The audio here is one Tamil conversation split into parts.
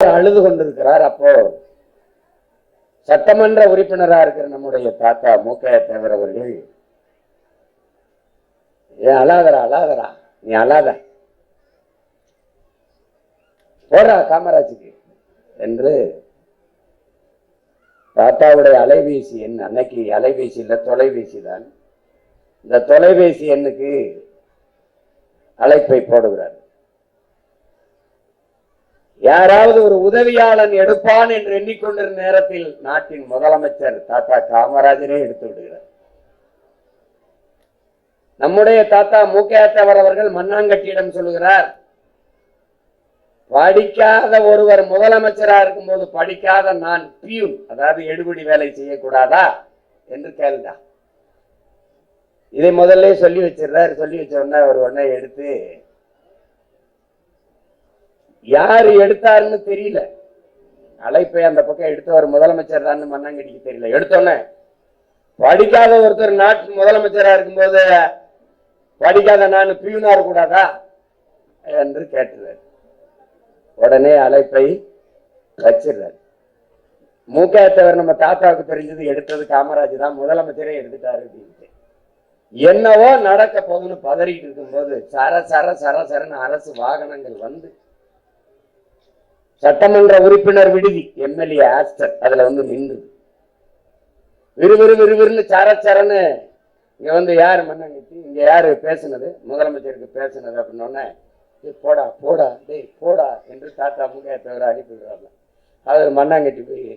அழுது கொண்டிருக்கிறார் அப்போ சட்டமன்ற உறுப்பினரா இருக்கிற நம்முடைய தாத்தா மு. தேவர் அவர்கள் ஏன் அழாதரா அழாதரா நீ அழாத. போடா காமராஜுக்கு. என்று தாத்தாவுடைய அலைபேசி எண் அன்னைக்கு அலைபேசி இல்லை தொலைபேசி தான். இந்த தொலைபேசி எண்ணுக்கு அழைப்பை போடுகிறார். யாராவது ஒரு உதவியாளன் எடுப்பான் என்று எண்ணிக்கொண்டிருந்த நேரத்தில் நாட்டின் முதலமைச்சர் தாத்தா காமராஜரே எடுத்து விடுகிறார். நம்முடைய தாத்தா மு அவர்கள் மண்ணாங்கட்டியிடம் சொல்லுகிறார் படிக்காத ஒருவர் முதலமைச்சரா இருக்கும்போது படிக்காத நான் பியூன் அதாவது எடுபடி வேலை செய்யக்கூடாதா என்று கேள்டா இதை முதல்ல சொல்லி வச்சிடுறாரு. சொல்லி வச்ச உடனே அவர் உடனே எடுத்து யாரு எடுத்தாருன்னு தெரியல. அழைப்பை அந்த பக்கம் எடுத்தவர் முதலமைச்சர் தான் மண்ணாங்கடிக்கு தெரியல. எடுத்தோன்னே படிக்காத ஒருத்தர் நாட்டு முதலமைச்சரா இருக்கும்போது படிக்காத நான் பியூனா இருக்கக்கூடாதா என்று கேட்டுறாரு. உடனே அழைப்பை வச்சிடுறாரு. மூக்காத்தவர் நம்ம தாத்தாவுக்கு தெரிஞ்சது எடுத்தது காமராஜ் தான் முதலமைச்சரே எடுத்துட்டாரு அப்படின்ட்டு. என்னவோ நடக்க போகுதுன்னு பதறிட்டு இருக்கும்போது சர சர சர சரன்னு அரசு வாகனங்கள் வந்து சட்டமன்ற உறுப்பினர் விடுதி எம்எல்ஏ ஹாஸ்டல் அதுல வந்து நின்று விறுவிறு விறுவிறுன்னு சர இங்க வந்து யாரு மன்னங்கட்டி இங்க யாரு பேசுனது? முதலமைச்சருக்கு பேசுனது அப்படின்னோடனே "ஏய், போடா போடா டேய் போடா என்று தாத்தா முகையை தவிர அனுப்பிடுறாங்க அவர் மண்ணாங்கட்டி போய்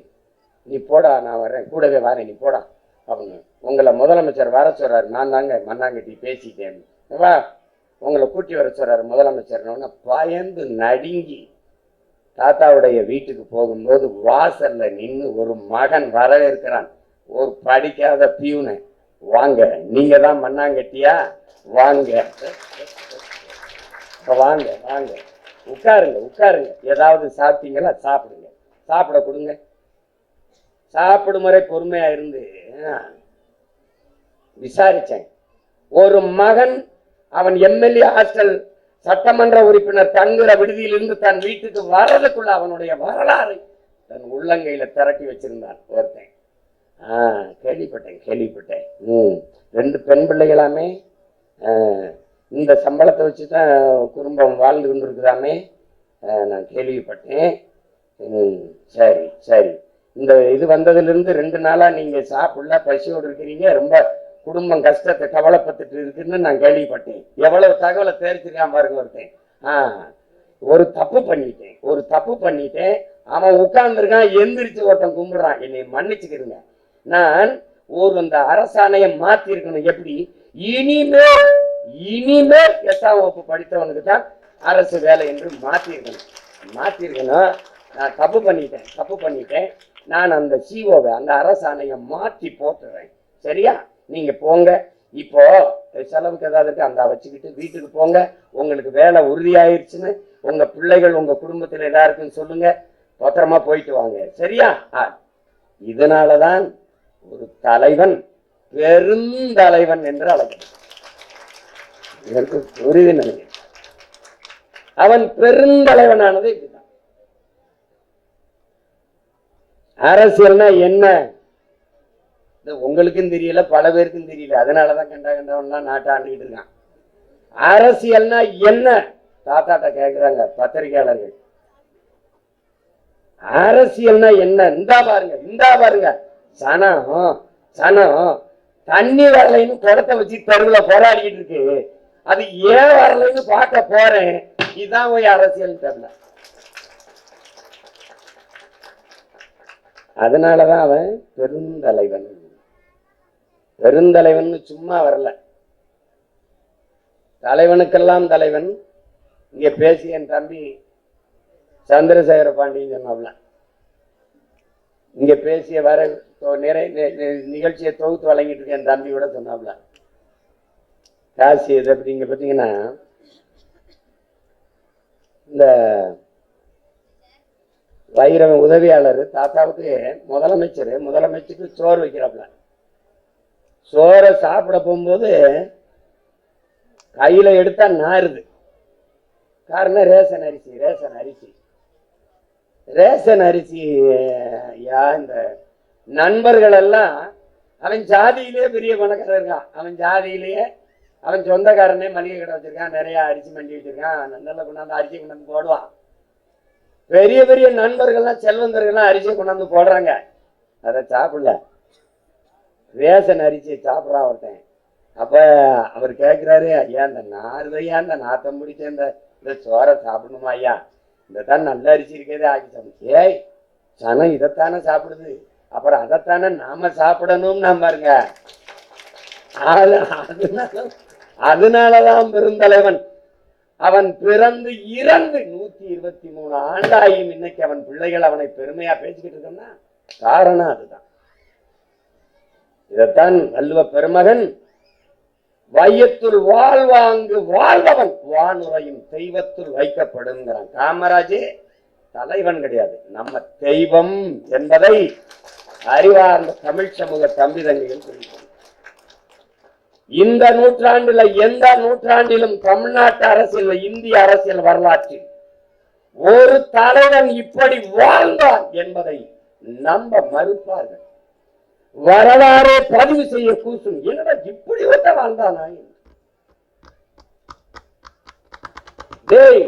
நீ போடா நான் வரேன் கூடவே வரேன் நீ போடா அப்படின்னு. உங்களை முதலமைச்சர் வர சொல்றாரு நான் தாங்க மண்ணாங்கட்டி பேசிட்டேன். வா உங்களை கூட்டி வர சொல்றாரு முதலமைச்சர் பயந்து நடுங்கி தாத்தாவுடைய வீட்டுக்கு போகும்போது வாசல்ல நின்று ஒரு மகன் வரவேற்கிறான். ஒரு படிக்காத பியூனை வாங்க நீங்க தான் மண்ணாங்கட்டியா? வாங்க. வாங்க வாங்க உட்காருங்க உட்காருங்க. ஏதாவது சாப்பிட்டீங்களா சாப்பிடுங்க. சாப்பிட கொடுங்க. சாப்பிடும் முறை பொறுமையா இருந்து. விசாரிச்சேன். ஒரு மகன் அவன் எம்எல்ஏ ஹாஸ்டல் சட்டமன்ற உறுப்பினர் தங்குற விடுதியிலிருந்து தன் வீட்டுக்கு வர்றதுக்குள்ள அவனுடைய வரலாறு தன் உள்ளங்கையில திரட்டி வச்சிருந்தான். ஒருத்தன். ஆ கேள்விப்பட்டேன் கேள்விப்பட்டேன். ம் ரெண்டு பெண் பிள்ளைகளாமே இந்த சம்பளத்தை வச்சு தான் குடும்பம் வாழ்ந்து கொண்டு இருக்குதாமே நான் கேள்விப்பட்டேன். ம் சரி சரி. இந்த இது வந்ததுலேருந்து ரெண்டு நாளாக நீங்கள் சாப்பிடல பசியோடு இருக்கிறீங்க ரொம்ப குடும்பம் கஷ்டத்தை கவலைப்பட்டுட்டு இருக்குன்னு நான் கேள்விப்பட்டேன். எவ்வளவு தகவலை தெரிஞ்சுக்காம பாருங்க ஒருத்தன். ஆ ஒரு தப்பு பண்ணிட்டேன். ஒரு தப்பு பண்ணிட்டேன். அவன் உட்கார்ந்துருக்கான் எந்திரிச்சு ஒருத்தன் கும்பிடுறான். என்னை மன்னிச்சுக்கிருங்க. நான் ஒரு அந்த அரசாணையை மாத்திருக்கணும். எப்படி? இனிமேல் இனிமேல் எட்டாம் வகுப்பு படித்தவனுக்கு தான் அரசு வேலை என்று மாத்திருக்கணும். மாத்திருக்கணும். நான் தப்பு பண்ணிட்டேன். தப்பு பண்ணிட்டேன். நான் அந்த சிஓவை அந்த அரசாணையை மாற்றி போட்டுறேன். சரியா? நீங்க போங்க. இப்போ செலவுக்கு ஏதாவது இருக்கு அந்த வச்சுக்கிட்டு வீட்டுக்கு போங்க. உங்களுக்கு வேலை உறுதியாயிருச்சுன்னு உங்க பிள்ளைகள் உங்க குடும்பத்துல எதா இருக்குன்னு சொல்லுங்க. பத்திரமா போயிட்டு வாங்க. சரியா? ஆ, இதனாலதான் ஒரு தலைவன் பெருந்தலைவன் என்று அழைக்கிறான் இதற்கு புரிது நினைக்கிறேன் அவன் பெருந்தலைவனானது இதுதான் அரசியல்னா என்ன? இது உங்களுக்கும் தெரியல பல பேருக்கும் தெரியல. அதனாலதான் கண்டா கண்டவன்லாம் நாட்டை ஆண்டுகிட்டு இருக்கான். அரசியல்னா என்ன? தாத்தாட்ட கேக்குறாங்க பத்திரிகையாளர்கள். அரசியல்னா என்ன? இந்தா பாருங்க இந்தா பாருங்க. சனம் சனம் தண்ணி வரலைன்னு குடத்தை வச்சு தெருவுல போராடிக்கிட்டு இருக்கு. அது ஏன் வரலைன்னு பார்க்க போறேன். இதான் போய் அரசியல் தெரியல. அதனாலதான் அவன் பெருந்தலைவன். பெருந்தலைவன் சும்மா வரல. தலைவனுக்கெல்லாம் தலைவன். இங்க பேசி என் தம்பி சந்திரசேகர பாண்டியன் சொன்னாப்ல. இங்க பேசிய வர நிறை நிகழ்ச்சியை தொகுத்து வழங்கிட்டு இருக்க என் தம்பி கூட சொன்னாப்ல. காசி இது அப்படி பார்த்தீங்கன்னா பாத்தீங்கன்னா இந்த வைரவன் உதவியாளர் தாத்தாவுக்கு முதலமைச்சர் முதலமைச்சருக்கு சோறு வைக்கிறாப்ல. சோறை சாப்பிட போகும்போது கையில எடுத்தா நாருது. காரணம் ரேஷன் அரிசி ரேஷன் அரிசி. ரேஷன் அரிசி யா இந்த நண்பர்கள் எல்லாம் அவன் ஜாதியிலேயே பெரிய பணக்காரன் இருக்கான். அவன் ஜாதியிலேயே அவன் சொந்தக்காரனே மளிகை கடை வச்சிருக்கான் நிறைய அரிசி மண்டி வச்சிருக்கான் நல்ல கொண்டாந்து அரிசி கொண்டாந்து போடுவான். பெரிய பெரிய நண்பர்கள்லாம் செல்வந்தர்கள்லாம் அரிசி கொண்டாந்து போடுறாங்க. அதை சாப்பிடல. ரேஷன் அரிசி சாப்பிட்றா ஒருத்தன். அப்ப அவர் கேட்குறாரு ஐயா இந்த நாருதையா இந்த நாத்தம் பிடிச்ச இந்த இந்த சோறை சாப்பிடணுமா ஐயா? இந்த தான் நல்ல அரிசி இருக்கிறதே ஆக்கி சாப்பிடு. ஏய் சனம் இதைத்தானே சாப்பிடுது. அப்புறம் அதைத்தானே நாம சாப்பிடணும் நான் பாருங்க. அது அதனால அதனாலதான் பெருந்தலைவன். அவன் பிறந்து இறந்து நூத்தி இருபத்தி மூணு ஆண்டாயும் இன்னைக்கு அவன் பிள்ளைகள் அவனை பெருமையா பேசிக்கிட்டு இருக்கோம்னா காரணம் அதுதான். இதைத்தான் வல்லுவ பெருமகன் வையத்துள் வாழ்வாங்கு வாழ்பவன் வானுரையும் தெய்வத்துள் வைக்கப்படுங்கிறான். காமராஜே தலைவன் கிடையாது. நம்ம தெய்வம் என்பதை அறிவார்ந்த தமிழ் சமூக தம்பி தங்கைகள் இந்த நூற்றாண்டுல எந்த நூற்றாண்டிலும் தமிழ்நாட்டு அரசியல் இந்திய அரசியல் வரலாற்றில் ஒரு தலைவன் இப்படி வாழ்ந்தான் என்பதை நம்ப மறுப்பார்கள். வரலாறே பதிவு செய்ய கூசும். என்னடா இப்படி ஒருத்த வாழ்ந்தானா டேய்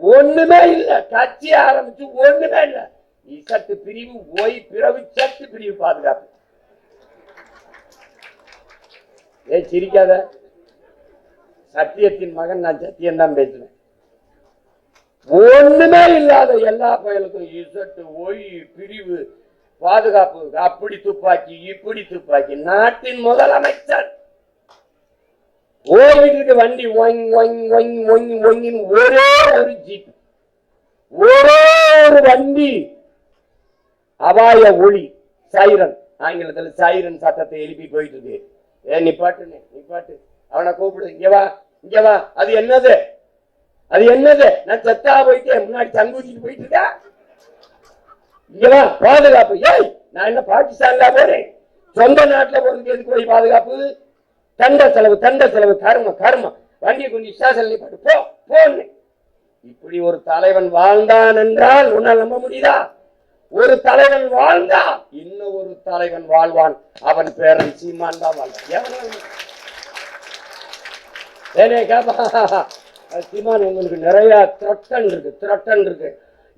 ஒண்ணுமே இல்ல. கட்சி ஆரம்பிச்சு ஒண்ணுமே இல்ல. இசட்டு பிரிவு ஓய் பிறவு சட்டு பிரிவு பாதுகாப்பு. ஏய் சிரிக்காத. சத்தியத்தின் மகன் நான் சத்தியம் தான் பேசுறேன் ஒண்ணுமே இல்லாத எல்லா பயலுக்கும் இசட்டு ஒய் பிரிவு பாதுகாப்பு அப்படி துப்பாக்கி இப்படி துப்பாக்கி. நாட்டின் முதலமைச்சர் ஓடிட்டு இருக்க வண்டி ஒங் ஒங் ஒங் ஒங் ஒங்கின்னு ஒரே ஒரு ஜீப். ஒரே ஒரு வண்டி. அபாய ஒளி சைரன். ஆங்கிலத்துல சைரன் சட்டத்தை எழுப்பி போயிட்டு இருக்கு ஏ நிப்பாட்டுனே நிப்பாட்டு அவனை கூப்பிடு. இங்க வா இங்க வா. அது என்னது? அது என்னது? நான் செத்தா போயிட்டேன். முன்னாடி தங்கூச்சிட்டு போயிட்டு இருக்கேன் இங்க பாதுகாப்பு. ஏய் நான் என்ன பாகிஸ்தான்ல போறேன். சொந்த நாட்டுல போறதுக்கு எதுக்கு போய் பாதுகாப்பு? தண்ட செலவு தண்ட செலவு கரும கரும. வண்டியை கொஞ்சம் ஸ்டேஷன் நிப்பாட்டு. போ போன்னு. இப்படி ஒரு தலைவன் வாழ்ந்தான் என்றால் உன்னால் நம்ப முடியுதா? ஒரு தலைவன் வாழ்ந்தா இன்னும் ஒரு தலைவன் வாழ்வான். அவன் பேரன் சீமான் தான் வாழ்வான் ஏனே கேப்பா. சீமான் உங்களுக்கு நிறைய திரட்டன் இருக்கு திரட்டன் இருக்கு.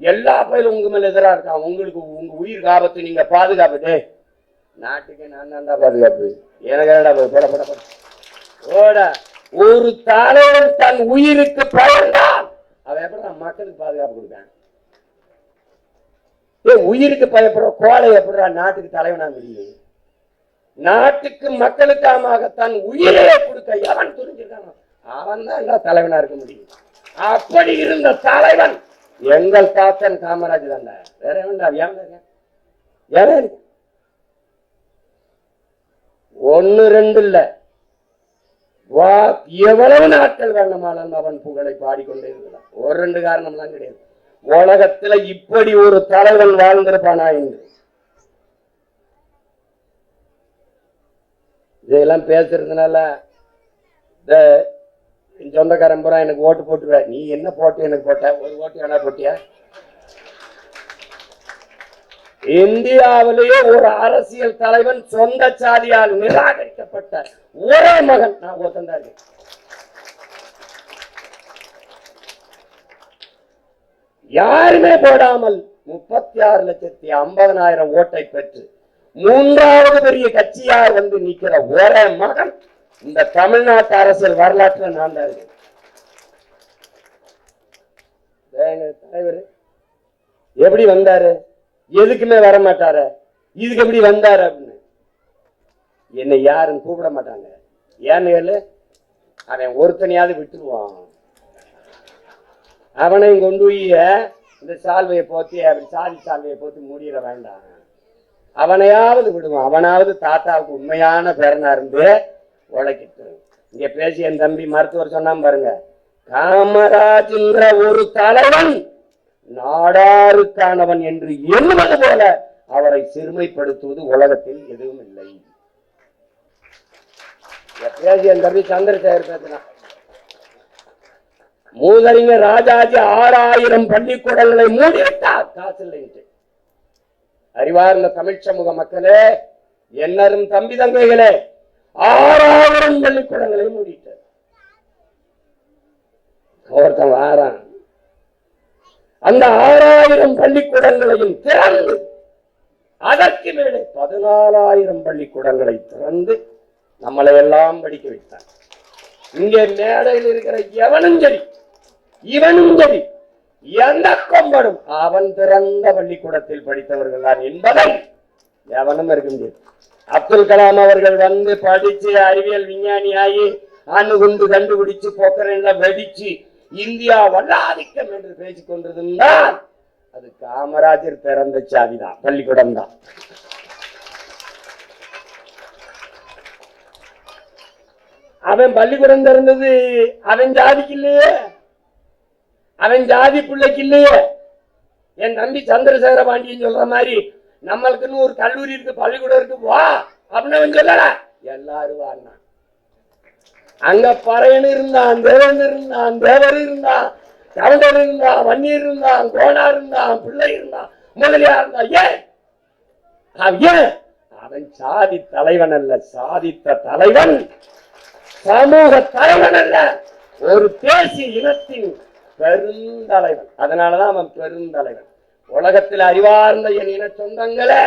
எல்லா பயிலும் உங்க மேல எதிராக இருக்கான் உங்களுக்கு உங்க உயிர் ஆபத்து நீங்க பாதுகாப்பு. நாட்டுக்கு நான் தான் தான் பாதுகாப்பு. எனக்கு என்னடா போட ஓட ஒரு தலைவன் தன் உயிருக்கு பயந்தான் அவன் எப்படி மக்களுக்கு பாதுகாப்பு கொடுப்பேன் ஏ உயிருக்கு பயப்படுற கோலை எப்படிடா நாட்டுக்கு தலைவனா முடியும் நாட்டுக்கு மக்களுக்காக தன் உயிரை கொடுக்க எவன் துணிஞ்சிருக்கானோ அவன் தான் தலைவனா இருக்க முடியும். அப்படி இருந்த தலைவன் எங்கள் தாத்தன் காமராஜ் தான்டா வேற வேண்டாம் எவன் இருக்க? ஒண்ணு ரெண்டு இல்ல. வா எவ்வளவு நாட்கள் வேண்டுமானாலும் அவன் புகழை பாடிக்கொண்டே இருக்கலாம். ஒரு ரெண்டு காரணம் தான் கிடையாது. உலகத்துல இப்படி ஒரு தலைவன் வாழ்ந்திருப்பானா என்று. இதெல்லாம் பேசுறதுனால இந்த என் சொந்தக்காரன் பூரா எனக்கு ஓட்டு போட்டுருவ. நீ என்ன போட்டு எனக்கு போட்ட? ஒரு ஓட்டு வேணா போட்டியா? இந்தியாவிலேயே ஒரு அரசியல் தலைவன் சொந்த சாதியால் நிராகரிக்கப்பட்ட ஒரே மகன் நான் ஒருத்தன் இருக்கேன். யாருமே போடாமல் முப்பத்தி ஆறு லட்சத்தி ஐம்பதனாயிரம் ஓட்டை பெற்று மூன்றாவது பெரிய கட்சியா வந்து நிக்கிற ஒரே மகன் இந்த தமிழ்நாட்டு அரசியல் வரலாற்றுல நான் தான் இருக்கேன். தலைவர் எப்படி வந்தாரு? எதுக்குமே வர மாட்டாரு இதுக்கு எப்படி வந்தாரு அப்படின்னு. என்னை யாரும் கூப்பிட மாட்டாங்க. ஏன்னு கேளு அவன் ஒருத்தனையாவது விட்டுருவான். அவனையும் கொண்டு போய் இந்த சால்வையை போத்தி அப்படி சாதி சால்வையை போத்தி மூடிட வேண்டாம். அவனையாவது விடுவான். அவனாவது தாத்தாவுக்கு உண்மையான பேரனா இருந்து உழைக்கிட்டு இங்கே பேசி என் தம்பி மருத்துவர் சொன்னான் பாருங்க காமராஜ்ங்கிற ஒரு தலைவன் நாடாருக்கானவன் என்று எண்ணுவது போல அவரை சிறுமைப்படுத்துவது உலகத்தில் எதுவும் இல்லை. பேசிய என் தம்பி சந்திரசேகர் பேசினான். மூதறிஞர் ராஜாஜி ஆறாயிரம் பள்ளிக்கூடங்களை மூடிவிட்டார் காசு இல்லைன்ட்டு. அறிவார்ந்த தமிழ் சமூக மக்களே என்னரும் தம்பி தங்கைகளே ஆறாயிரம் பள்ளிக்கூடங்களை மூடிட்டார். ஒருத்தன் வாரான். அந்த ஆறாயிரம் பள்ளிக்கூடங்களையும் திறந்து அதற்கு மேலே பதினாலாயிரம் பள்ளிக்கூடங்களை திறந்து நம்மளை எல்லாம் படிக்க வைத்தான். இங்கே மேடையில் இருக்கிற எவனும் சரி இவனும் சரி எந்த கொம்பனும் அவன் திறந்த பள்ளிக்கூடத்தில் படித்தவர்கள் தான் என்பதை எவனும் இருக்க முடியாது. அப்துல் கலாம் அவர்கள் வந்து படிச்சு அறிவியல் விஞ்ஞானி ஆகி அணுகுண்டு கண்டுபிடிச்சு பொக்கரன்ல வெடிச்சு இந்தியா வல்லாதிக்கம் என்று பேசிக் கொண்டிருந்தால் அது காமராஜர் பிறந்த சாதிதான் பள்ளிக்கூடம் தான். அவன் பள்ளிக்கூடம் திறந்தது அவன் ஜாதிக்கு இல்லையே. அவன் ஜாதி பிள்ளைக்கு இல்லையே. என் தம்பி சந்திரசேகர பாண்டியன் சொல்ற மாதிரி நம்மளுக்குன்னு ஒரு கல்லூரி இருக்கு பள்ளிக்கூடம் இருக்கு வா அப்படின்னு அவன் சொல்லல. எல்லாரும் வாங்க அங்க பறையன் இருந்தான் தேவன் இருந்தான் தேவர் இருந்தான் கவுண்டர் இருந்தான் வன்னியர் இருந்தான் கோனா இருந்தான் பிள்ளை இருந்தான் முதலியா இருந்தான். ஏன்? ஏன்? அவன் சாதி தலைவன் அல்ல சாதித்த தலைவன். சமூக தலைவன் அல்ல. ஒரு தேசிய இனத்தின் பெருந்தலைவன். அதனாலதான் அவன் பெருந்தலைவன். உலகத்தில் அறிவார்ந்த என் இன சொந்தங்களே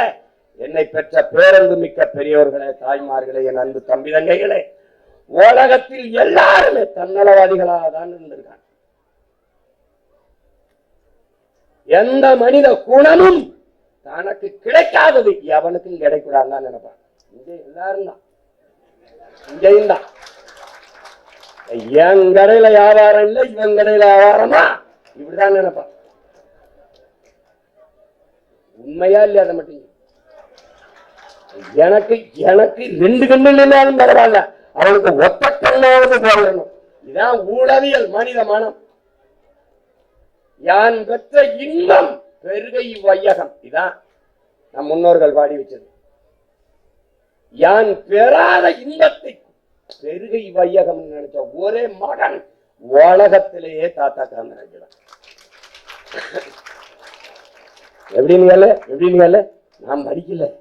என்னை பெற்ற பேரன்பு மிக்க பெரியோர்களே தாய்மார்களே என் அன்பு தம்பி தங்கைகளே உலகத்தில் எல்லாருமே தன்னலவாதிகளாக தான் இருந்திருக்காங்க. எந்த மனித குணமும் தனக்கு கிடைக்காதது எவனுக்கும் கிடைக்கூடாதுன்னு தான் நினைப்பான் இங்கே எல்லாரும் தான். இங்கேயும் தான். என் கடையில வியாபாரம் இல்லை இவன் கடையில வியாபாரமா? இப்படிதான் நினைப்பான் உண்மையா இல்லையா அதை மட்டும் எனக்கு எனக்கு ரெண்டு கண்ணு இல்லைனாலும் பரவாயில்ல அவனுக்கு ஒத்த கண்ணாவது போடணும் இதான் ஊடவியல் மனித மனம். யான் பெற்ற இன்பம் பெருகை வையகம். இதான் நம் முன்னோர்கள் பாடி வச்சது. யான் பெறாத இன்பத்தை பெருகை வையகம் நினைச்ச ஒரே மகன் உலகத்திலேயே தாத்தா காமராஜ் நினைக்கிறான் எப்படின்னு வேலை? எப்படின்னு வேலை? நான் படிக்கல.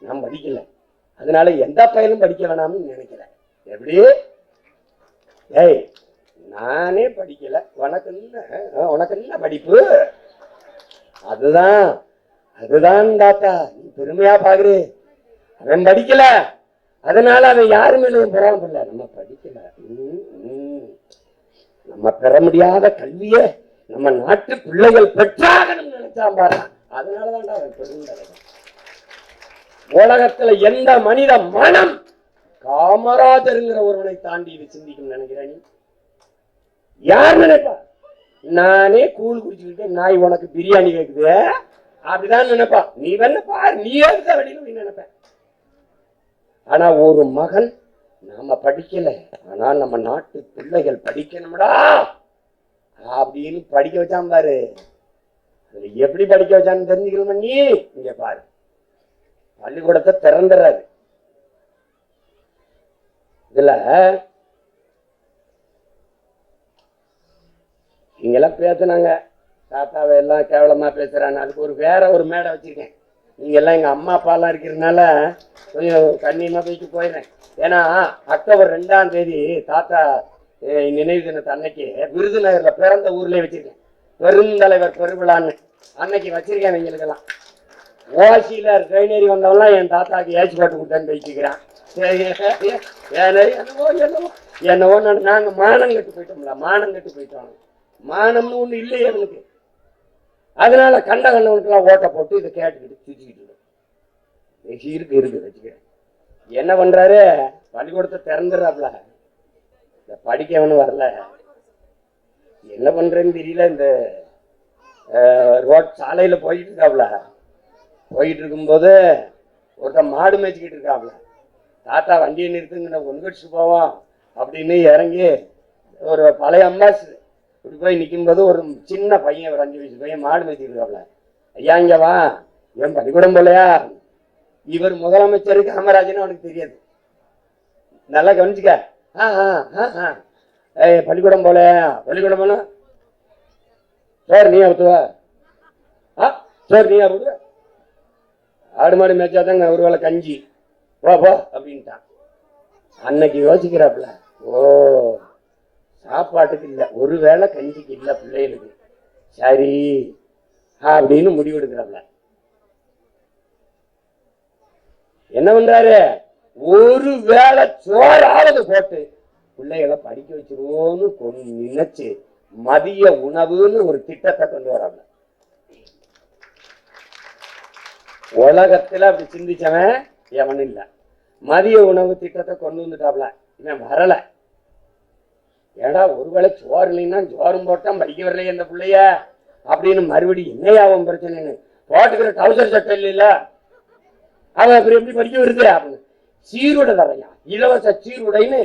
நான் படிக்கல. அதனால எந்த பையனும் படிக்க வேணாம்னு நினைக்கிறேன் எப்படி? ஏய் நானே படிக்கல. உனக்கு என்ன ஆ, உனக்கு என்ன படிப்பு? அதுதான். அதுதான் தாத்தா. நீ பெருமையா பாக்குற. அவன் படிக்கல. அதனால அவன் யாரு மேலும் இல்லை நம்ம படிக்கல. நம்ம பெற முடியாத கல்வியை. நம்ம நாட்டு பிள்ளைகள் பெற்றாகணும் நினைச்சான் பாரு. அதனாலதான் அவன் பெருந்தலைவன் உலகத்துல எந்த மனித மனம் காமராஜருங்கிற ஒருவனை தாண்டி இது சிந்திக்கும் நினைக்கிறேன் நீ? யார் நினைப்பா? நானே கூழ் குடிச்சுக்கிட்டு நாய் உனக்கு பிரியாணி கேக்குது. அப்படிதான் நினைப்பா. நீ வேணா பாரு. நீ எடுத்த நீ நினைப்ப? ஆனா ஒரு மகன் நாம படிக்கல. ஆனா நம்ம நாட்டு பிள்ளைகள் படிக்கணும்டா. அப்படின்னு படிக்க வச்சான் பாரு. அதுல எப்படி படிக்க வச்சான்னு தெரிஞ்சுக்கணுமா நீ? இங்க பாரு. பள்ளிக்கூடத்தை திறந்துறாரு இதுல இங்கெல்லாம் பேசுனாங்க. தாத்தாவை எல்லாம் கேவலமா பேசுறாங்க அதுக்கு ஒரு வேற ஒரு மேடை வச்சிருக்கேன். நீங்க எல்லாம் எங்க அம்மா அப்பா எல்லாம் இருக்கிறதுனால கொஞ்சம் கண்ணியமா போயிட்டு போயிடுறேன். ஏன்னா அக்டோபர் ரெண்டாம் தேதி தாத்தா நினைவு தினத்தை அன்னைக்கு விருதுநகர்ல பிறந்த ஊர்லயே வச்சிருக்கேன். பெருந்தலைவர் பெருவிழான்னு அன்னைக்கு வச்சிருக்கேன் எங்களுக்கெல்லாம். ஓசியில ட்ரெயினேறி வந்தவெல்லாம் என் தாத்தாக்கு ஏசி போட்டு கொடுத்தேன்னு பேசிக்கிறான் சரி, என்னவோ என்னவோ என்னவோ நாங்க மானம் கட்டு போயிட்டோம்ல மானம் கட்டு போயிட்டோம். மானம்னு ஒண்ணு இல்லையே அவனுக்கு. அதனால கண்ட கண்டவனுக்கெல்லாம் ஓட்ட போட்டு இதை கேட்டுக்கிட்டு சுற்றிக்கிட்டு இருக்கு இருக்கு இருக்கு வச்சுக்கிறேன். என்ன பண்றாரு? பள்ளிக்கூடத்தை திறந்துடுறாப்ல இந்த படிக்கவனு வரல. என்ன பண்ணுறேன்னு தெரியல இந்த ரோட் சாலையில போயிட்டு இருக்காப்ல போயிட்டு இருக்கும்போது ஒருத்தன் மாடு மேய்ச்சிக்கிட்டு இருக்காப்ல தாத்தா வண்டியை நிறுத்துங்க ஒன்று கடிச்சு போவோம் அப்படின்னு இறங்கி ஒரு பழைய அம்மாஸ் இப்படி போய் நிக்கும்போது ஒரு சின்ன பையன் ஒரு அஞ்சு வயசு பையன் மாடு மேய்ச்சிக்கிட்டு இருக்காப்ல ஐயா இங்கே வா. என் பள்ளிக்கூடம் போலையா? இவர் முதலமைச்சர் காமராஜன்னு அவனுக்கு தெரியாது. நல்லா கவனிச்சுக்க. ஆ, ஆ, ஆ, ஆ. ஏய் பள்ளிக்கூடம் போல. பள்ளிக்கூடம் போல சார் நீ அவுத்துவ ஆ சார் நீ ஊத்துவ? ஆடு மாடு மேய்ச்சாதாங்க ஒரு வேளை கஞ்சி. போ போ அப்படின்ட்டான். அன்னைக்கு யோசிக்கிறாப்புல ஓ சாப்பாட்டுக்கு இல்லை ஒரு வேளை கஞ்சிக்கு இல்லை பிள்ளைகளுக்கு. சரி அப்படின்னு முடிவெடுக்கிறாப்புல. என்ன பண்றாரு? ஒரு வேளை சோறாவது போட்டு பிள்ளைகளை படிக்க வச்சிருவோன்னு கொண்டு நினைச்சு மதிய உணவுன்னு ஒரு திட்டத்தை கொண்டு வராங்க. உலகத்துல அப்படி சிந்திச்சவன் எவன் இல்ல. மதிய உணவு திட்டத்தை கொண்டு வந்துட்டாப்ல. இவன் வரல. ஏடா ஒருவேளை சோறு இல்லைன்னா சோறும் போட்டான் படிக்க வரலையே இந்த பிள்ளைய. அப்படின்னு மறுபடியும் என்னையாவும் அவன் பிரச்சனைன்னு? போட்டுக்கிற டவுசர் சட்டை இல்லைல்ல? அவன் அப்புறம் எப்படி படிக்க வருது அப்படின்னு. சீருடை தரையா இலவச சீருடைன்னு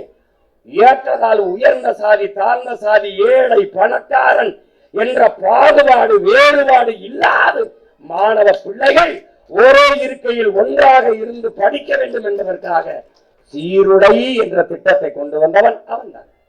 ஏற்றதால் உயர்ந்த சாதி தாழ்ந்த சாதி ஏழை பணக்காரன் என்ற பாகுபாடு வேறுபாடு இல்லாத மாணவ பிள்ளைகள் ஒரே இருக்கையில் ஒன்றாக இருந்து படிக்க வேண்டும் என்பதற்காக சீருடை என்ற திட்டத்தை கொண்டு வந்தவன் அவன்தான்.